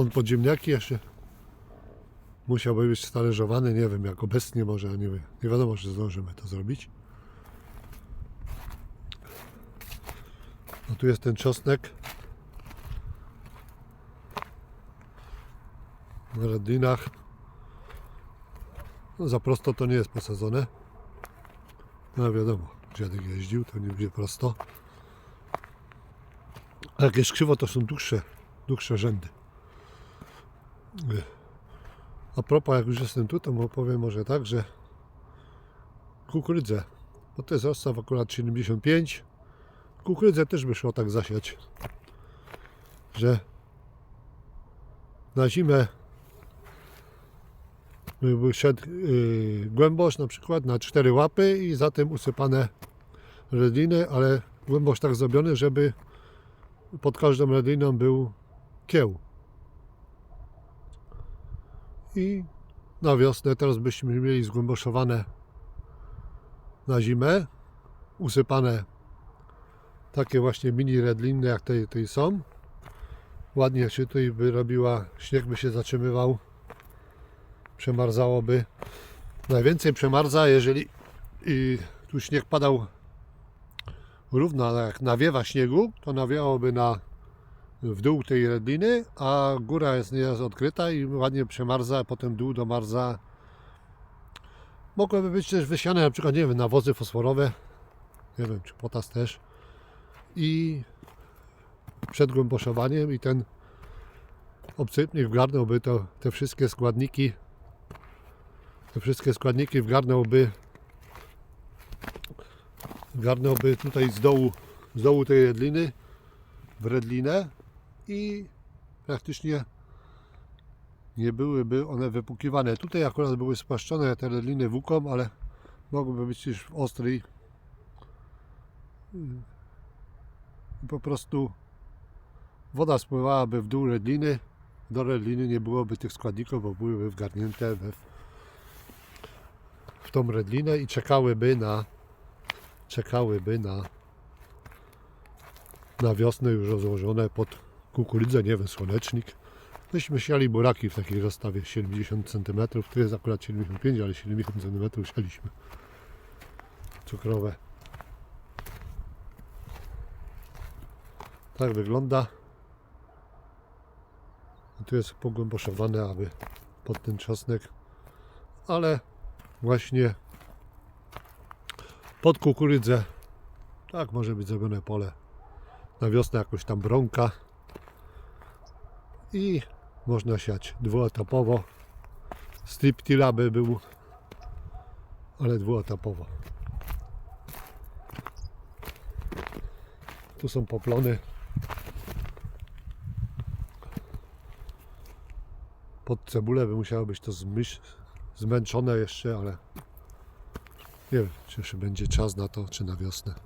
On podziemniaki jeszcze musiałby być stależowany, nie wiem, jak obecnie może, nie, wi- nie wiadomo, czy zdążymy to zrobić. No tu jest ten czosnek. Na redlinach. No za prosto to nie jest posadzone. No wiadomo, dziadek jeździł, to nie będzie prosto. A jak jest krzywo, to są dłuższe, dłuższe rzędy. A propos, jak już jestem tu, to powiem może tak, że kukurydzę, bo to jest rozstaw akurat 75, kukurydzę też by szło tak zasiać, że na zimę by szedł yy, głębosz na przykład na cztery łapy i zatem usypane redliny, ale głębosz tak zrobiony, żeby pod każdą redliną był kieł. I na wiosnę teraz byśmy mieli zgłęboszowane na zimę, usypane takie właśnie mini redliny jak tej, tej są. Ładnie się tutaj by robiła, śnieg by się zatrzymywał, przemarzałoby. Najwięcej przemarza, jeżeli i tu śnieg padał równo, jak nawiewa śniegu, to nawiałoby na w dół tej redliny, a góra jest nie jest odkryta i ładnie przemarza, potem dół domarza. Mogłyby być też wysiane na przykład, nie wiem, nawozy fosforowe, nie wiem, czy potas też. I przed głęboszowaniem i ten obsypnik wgarnąłby to, te wszystkie składniki. Te wszystkie składniki wgarnąłby wgarnąłby tutaj z dołu z dołu tej redliny w redlinę i praktycznie nie byłyby one wypukiwane. Tutaj akurat były spłaszczone te redliny włóką, ale mogłyby być już ostre i i po prostu woda spływałaby w dół redliny. Do redliny nie byłoby tych składników, bo byłyby wgarnięte we, w tą redlinę i czekałyby na czekałyby na na wiosnę już rozłożone pod kukurydzę, nie wiem, słonecznik. Myśmy siali buraki w takiej rozstawie 70 cm, tu jest akurat 75, ale 70 cm sialiśmy. Cukrowe. Tak wygląda. Tu jest pogłęboszowane, aby pod ten czosnek, ale właśnie pod kukurydzę tak może być zrobione pole na wiosnę jakoś tam bronka i można siać dwuetapowo. Strip tilla by był ale dwuetapowo. Tu są poplony. Pod cebulę by musiało być to zmęczone jeszcze ale nie wiem czy jeszcze będzie czas na to czy na wiosnę